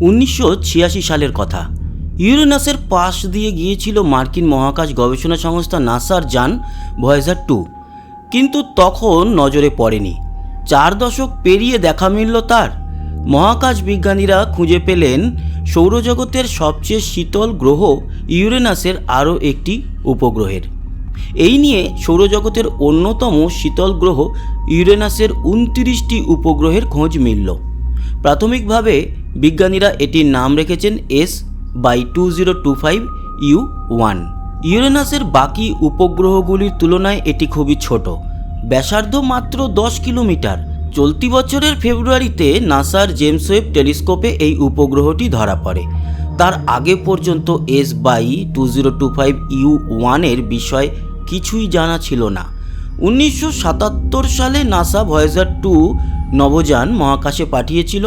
উনিশশো ছিয়াশি সালের কথা। ইউরেনাসের পাশ দিয়ে গিয়েছিল মার্কিন মহাকাশ গবেষণা সংস্থা নাসার যান ভয়েজার টু। কিন্তু তখন নজরে পড়েনি। চার দশক পেরিয়ে দেখা মিলল তার। মহাকাশ বিজ্ঞানীরা খুঁজে পেলেন সৌরজগতের সবচেয়ে শীতল গ্রহ ইউরেনাসের আরও একটি উপগ্রহের। এই নিয়ে সৌরজগতের অন্যতম শীতল গ্রহ ইউরেনাসের উনত্রিশটি উপগ্রহের খোঁজ মিলল। প্রাথমিকভাবে বিজ্ঞানীরা এটির নাম রেখেছেন S by two zero two five U one ইউরেনাসের বাকি উপগ্রহগুলির তুলনায় এটি খুবই ছোট। ব্যাসার্ধ মাত্র দশ কিলোমিটার। চলতি বছরের ফেব্রুয়ারিতে নাসার জেমস ওয়েব টেলিস্কোপে এই উপগ্রহটি ধরা পড়ে। তার আগে পর্যন্ত S by two zero two five U ওয়ানের বিষয় কিছুই জানা ছিল না। উনিশশো সাতাত্তর সালে নাসা ভয়েজার টু নভোযান মহাকাশে পাঠিয়েছিল।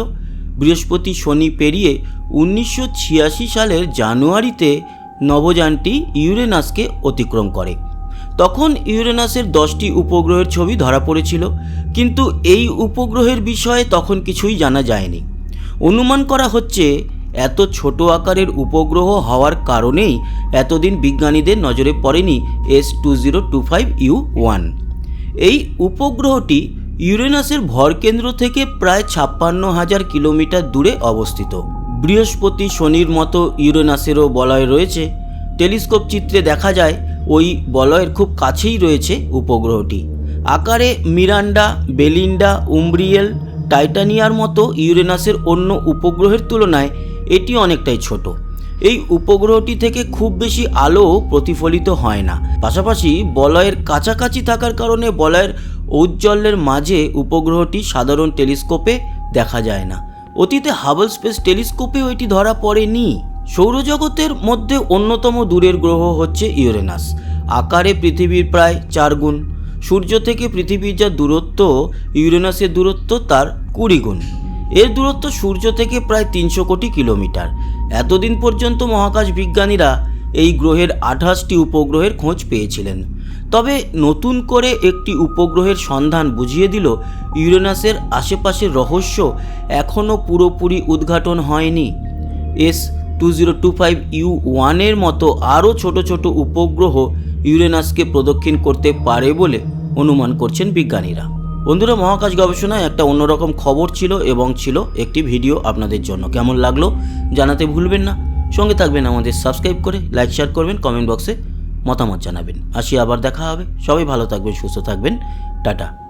বৃহস্পতি শনি পেরিয়ে উনিশশো ছিয়াশি সালের জানুয়ারিতে নবযানটি ইউরেনাসকে অতিক্রম করে। তখন ইউরেনাসের দশটি উপগ্রহের ছবি ধরা পড়েছিল, কিন্তু এই উপগ্রহের বিষয়ে তখন কিছুই জানা যায়নি। অনুমান করা হচ্ছে, এত ছোট আকারের উপগ্রহ হওয়ার কারণেই এতদিন বিজ্ঞানীদের নজরে পড়েনি S two zero two five U one. এই উপগ্রহটি ইউরেনাসের ভরকেন্দ্র থেকে প্রায় ছাপ্পান্ন হাজার কিলোমিটার দূরে অবস্থিত। বৃহস্পতি শনির মতো ইউরেনাসেরও বলয় রয়েছে। টেলিস্কোপ চিত্রে দেখা যায়, ওই বলয়ের খুব কাছেই রয়েছে উপগ্রহটি। আকারে মিরান্ডা, বেলিন্ডা, উমব্রিয়েল, টাইটানিয়ার মতো ইউরেনাসের অন্য উপগ্রহের তুলনায় এটি অনেকটাই ছোট। এই উপগ্রহটি থেকে খুব বেশি আলো প্রতিফলিত হয় না। পাশাপাশি বলয়ের কাছাকাছি থাকার কারণে বলয়ের ঔজ্জ্বল্যের মাঝে উপগ্রহটি সাধারণ টেলিস্কোপে দেখা যায় না। অতীতে হাবল স্পেস টেলিস্কোপেও এটি ধরা পড়েনি। সৌরজগতের মধ্যে অন্যতম দূরের গ্রহ হচ্ছে ইউরেনাস আকারে পৃথিবীর প্রায় চার গুণ। সূর্য থেকে পৃথিবীর যা দূরত্ব ইউরেনাসের দূরত্ব তার কুড়ি গুণ। এর দূরত্ব সূর্য থেকে প্রায় তিনশো কোটি কিলোমিটার। এতদিন পর্যন্ত মহাকাশ বিজ্ঞানীরা এই গ্রহের আঠাশটি উপগ্রহের খোঁজ পেয়েছিলেন। তবে নতুন করে একটি উপগ্রহের সন্ধান বুঝিয়ে দিল ইউরেনাসের আশেপাশের রহস্য এখনও পুরোপুরি উদ্ঘাটন হয়নি। S two zero two five U ওয়ানের মতো আরও ছোট ছোট উপগ্রহ ইউরেনাসকে প্রদক্ষিণ করতে পারে বলে অনুমান করছেন বিজ্ঞানীরা। বন্ধুরা, মহাকাশ গবেষণায় একটা অন্যরকম খবর ছিল এবং ছিল একটি ভিডিও আপনাদের জন্য। কেমন লাগল জানাতে ভুলবেন না। সঙ্গে থাকবেন আমাদের সাবস্ক্রাইব করে, লাইক, শেয়ার করবেন, কমেন্ট বক্সে মতামত জানাবেন। আসি আবার দেখা হবে। সবাই ভালো থাকবেন, সুস্থ থাকবেন। টাটা।